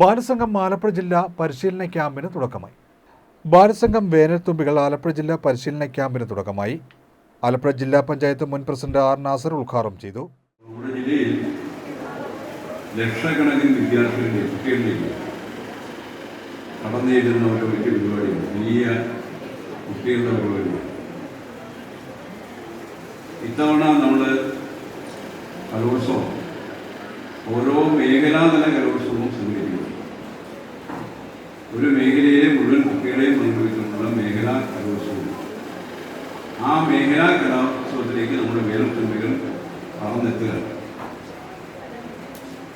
ബാലസംഘം ആലപ്പുഴ ജില്ലാ പരിശീലന ക്യാമ്പിന് തുടക്കമായി. ബാലസംഘം വേനൽത്തുമ്പികൾ ആലപ്പുഴ ജില്ലാ പരിശീലന ക്യാമ്പിന് തുടക്കമായി. ആലപ്പുഴ ജില്ലാ പഞ്ചായത്ത് മുൻ പ്രസിഡന്റ് ആർ നാസർ ഉദ്ഘാടനം ചെയ്തു. ലക്ഷക്കണക്കിന് ഒരു വലിയ കുട്ടികളുടെ ഇത്തവണ നമ്മൾ കലോത്സവം ഓരോ മേഖലാതല കലോത്സവവും സംഘടിപ്പിക്കുന്നു ഒരു മേഖലയിലെ മുഴുവൻ കുട്ടികളെയും പങ്കെടുത്തുള്ള മേഖലാ കലോത്സവം. ആ മേഖലാ കലോത്സവത്തിലേക്ക് നമ്മുടെ വേലത്തുമ്പികൾ പറന്നെത്തുക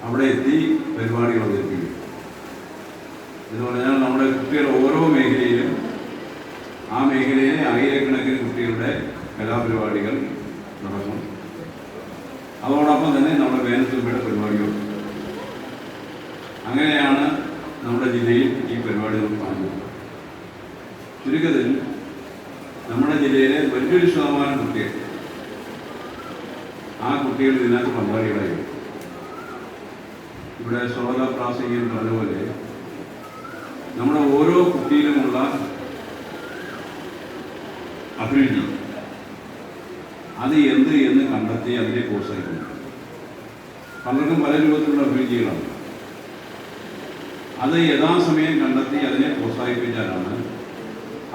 അവിടെ എത്തി പരിപാടികൾ അവതരിപ്പിക്കും. എന്ന് പറഞ്ഞാൽ നമ്മുടെ കുട്ടികൾ ഓരോ മേഖലയിലും ആ മേഖലയിലെ ആയിരക്കണക്കിന് കുട്ടികളുടെ കലാപരിപാടികൾ നടക്കും. അതോടൊപ്പം തന്നെ നമ്മുടെ വേനൽത്തുമ്പിയുടെ പരിപാടികൾ അങ്ങനെയാണ് നമ്മുടെ ജില്ലയിൽ ഈ പരിപാടികൾ പറഞ്ഞു ചുരുക്കത്തിൽ നമ്മുടെ ജില്ലയിലെ വലിയൊരു ശതമാനം കുട്ടികൾ ആ കുട്ടികൾ ഇതിനകത്ത് പങ്കാളികളായി. ഇവിടെ സോല പ്രാസംഗികൻ പറഞ്ഞ പോലെ നമ്മുടെ ഓരോ കുട്ടിയിലുമുള്ള അഭിരുചി. അത് എന്ത് എന്ന് കണ്ടെത്തി അതിനെ പ്രോത്സാഹിക്കുന്നു പലർക്കും പല രൂപത്തിലുള്ള അഭിരുചികളാണ്. അത് യഥാസമയം കണ്ടെത്തി അതിനെ പ്രോത്സാഹിപ്പിച്ചാലാണ്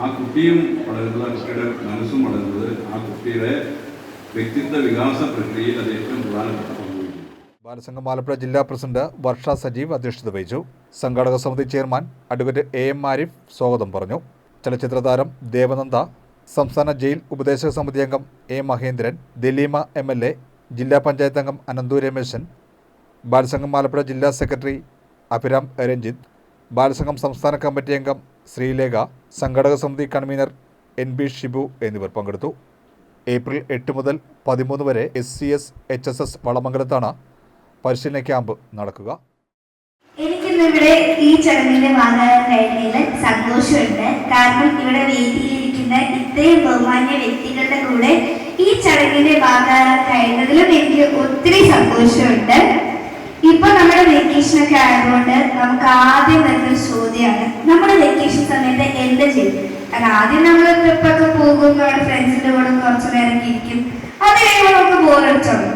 ആ കുട്ടിയും വളരുന്നത് ആ കുട്ടിയുടെ മനസ്സും വളരുന്നത് ആ കുട്ടിയുടെ വ്യക്തിത്വ വികാസ പ്രക്രിയയിൽ അത് ഏറ്റവും പ്രധാനപ്പെട്ട ബാലസംഘം ആലപ്പുഴ ജില്ലാ പ്രസിഡന്റ് വർഷ സജീവ് അധ്യക്ഷത വഹിച്ചു. സംഘാടക സമിതി chairman advocate A M Arif സ്വാഗതം പറഞ്ഞു. ചലച്ചിത്ര താരം ദേവനന്ദ സംസ്ഥാന ജയിൽ ഉപദേശക സമിതി അംഗം A Mahendran Dileema M L A ജില്ലാ പഞ്ചായത്ത് അംഗം അനന്തു രമേശൻ ബാലസംഘം ആലപ്പുഴ ജില്ലാ സെക്രട്ടറി അഭിരാം രഞ്ജിത്ത് ബാലസംഘം സംസ്ഥാന കമ്മിറ്റി അംഗം ശ്രീലേഖ സംഘടക സമിതി കൺവീനർ എൻ ബി ഷിബു എന്നിവർ പങ്കെടുത്തു. ഏപ്രിൽ എട്ട് മുതൽ പതിമൂന്ന് വരെ S C S H S S വളമംഗലത്താണ് പരിശീലന ക്യാമ്പ് നടക്കുക. എനിക്കിന്നിവിടെ ഈ ചടങ്ങിന്റെ ഭാഗമാകാൻ കഴിഞ്ഞതിൽ സന്തോഷമുണ്ട്. കാരണം ഇവിടെ വേദിയിലിരിക്കുന്ന ഇത്രയും ബഹുമാന്യ വ്യക്തികളുടെ കൂടെ ഈ ചടങ്ങിന്റെ ഭാഗമാകാൻ കഴിഞ്ഞതിലും എനിക്ക് ഒത്തിരി സന്തോഷമുണ്ട്. ഇപ്പൊ നമ്മുടെ വെക്കേഷൻ ഒക്കെ ആയതുകൊണ്ട് നമുക്ക് ആദ്യം വരുന്ന ചോദ്യമാണ്. നമ്മുടെ വെക്കേഷൻ സമയത്ത് എന്ത് ചെയ്യും? അത് ആദ്യം നമ്മൾ ട്രിപ്പൊക്കെ പോകും നമ്മുടെ ഫ്രണ്ട്സിന്റെ കൂടെ കുറച്ചു നേരം ഇരിക്കും. അത് കഴിയുമ്പോൾ നമുക്ക് ബോറടിച്ചോളും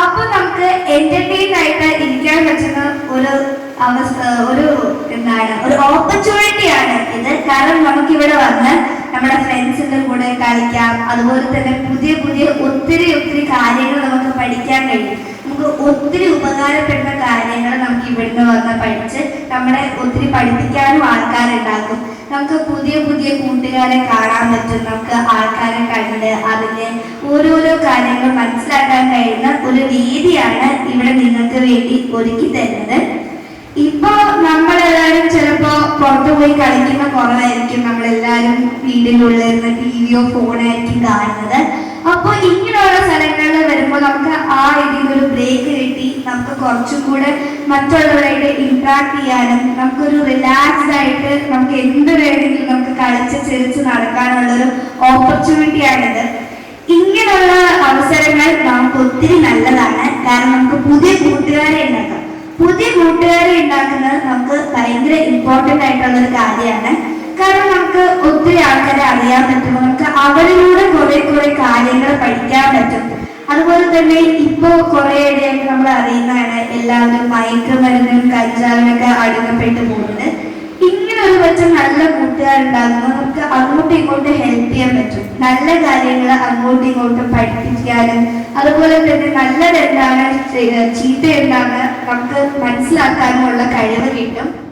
അപ്പൊ നമുക്ക് എന്റർടൈൻ ആയിട്ട് ഇരിക്കാൻ പറ്റുന്ന ഒരു അവസ്ഥ ഒരു എന്താണ് ഒരു ഓപ്പർച്യൂണിറ്റി ആണ് ഇത് കാരണം നമുക്ക് ഇവിടെ വന്ന് നമ്മുടെ ഫ്രണ്ട്സിന്റെ കൂടെ കളിക്കാം. അതുപോലെ തന്നെ പുതിയ പുതിയ ഒത്തിരി ഒത്തിരി കാര്യങ്ങൾ നമുക്ക് പഠിക്കാൻ കഴിയും. നമുക്ക് ഒത്തിരി ഉപകാരപ്പെട്ട കാര്യങ്ങൾ നമുക്ക് ഇവിടുന്ന് വന്ന് പഠിച്ച് നമ്മളെ ഒത്തിരി പഠിപ്പിക്കാനും ആൾക്കാരുണ്ടാക്കും. നമുക്ക് പുതിയ പുതിയ കൂട്ടുകാരെ കാണാൻ പറ്റും. നമുക്ക് ആൾക്കാരെ കണ്ട് അതിന്റെ ഓരോരോ കാര്യങ്ങൾ മനസ്സിലാക്കാൻ കഴിയുന്ന ഒരു രീതിയാണ് ഇവിടെ നിങ്ങൾക്ക് വേണ്ടി ഒരുക്കി തരുന്നത്. ഇപ്പൊ നമ്മളെല്ലാരും ചിലപ്പോ പുറത്തു പോയി കളിക്കുന്ന കുറവായിരിക്കും നമ്മളെല്ലാരും വീടിനുള്ളിൽ ടി വിയോ ഫോണായിരിക്കും കാണുന്നത്. അപ്പൊ ഇങ്ങനെയുള്ള സ്ഥലങ്ങളിൽ വരുമ്പോൾ നമുക്ക് ആ രീതിയിൽ ഒരു ബ്രേക്ക് കിട്ടി. നമുക്ക് കുറച്ചും കൂടെ മറ്റുള്ളവരായിട്ട് ഇൻട്രാക്ട് ചെയ്യാനും നമുക്കൊരു റിലാക്സ്ഡ് ആയിട്ട് നമുക്ക് എന്ത് വേണമെങ്കിലും നമുക്ക് കളിച്ച് ചിരിച്ച് നടക്കാനുള്ളൊരു ഓപ്പർച്യൂണിറ്റി ആണിത്. ഇങ്ങനെയുള്ള അവസരങ്ങൾ നമുക്ക് ഒത്തിരി നല്ലതാണ്. കാരണം നമുക്ക് പുതിയ കൂട്ടുകാരെ ഉണ്ടാക്കാം. പുതിയ കൂട്ടുകാരെ ഉണ്ടാക്കുന്നത് നമുക്ക് ഭയങ്കര ഇമ്പോർട്ടന്റ് ആയിട്ടുള്ള ഒരു കാര്യമാണ്. കാരണം നമുക്ക് ഒത്തിരി ആൾക്കാരെ അറിയാൻ പറ്റും. നമുക്ക് അവരിലൂടെ കുറെ കുറെ കാര്യങ്ങൾ പഠിക്കാൻ പറ്റും. അതുപോലെ തന്നെ ഇപ്പോ കുറെ ഇടയായിട്ട് നമ്മൾ അറിയുന്നതാണ് എല്ലാവരും മയക്കുമരുന്നും കഞ്ചാവിനൊക്കെ അടിമപ്പെട്ടു പോകുന്നത്. ഇങ്ങനെ ഒരു പക്ഷം നല്ല കൂട്ടുകാരുണ്ടാകുമ്പോൾ നമുക്ക് അങ്ങോട്ടും ഇങ്ങോട്ടും ഹെൽപ്പ് ചെയ്യാൻ പറ്റും. നല്ല കാര്യങ്ങൾ അങ്ങോട്ടും ഇങ്ങോട്ടും പഠിപ്പിക്കാനും അതുപോലെ തന്നെ നല്ലതെന്താണ് ചീത്ത എന്താണ് നമുക്ക് മനസ്സിലാക്കാനുമുള്ള കഴിവ് കിട്ടും.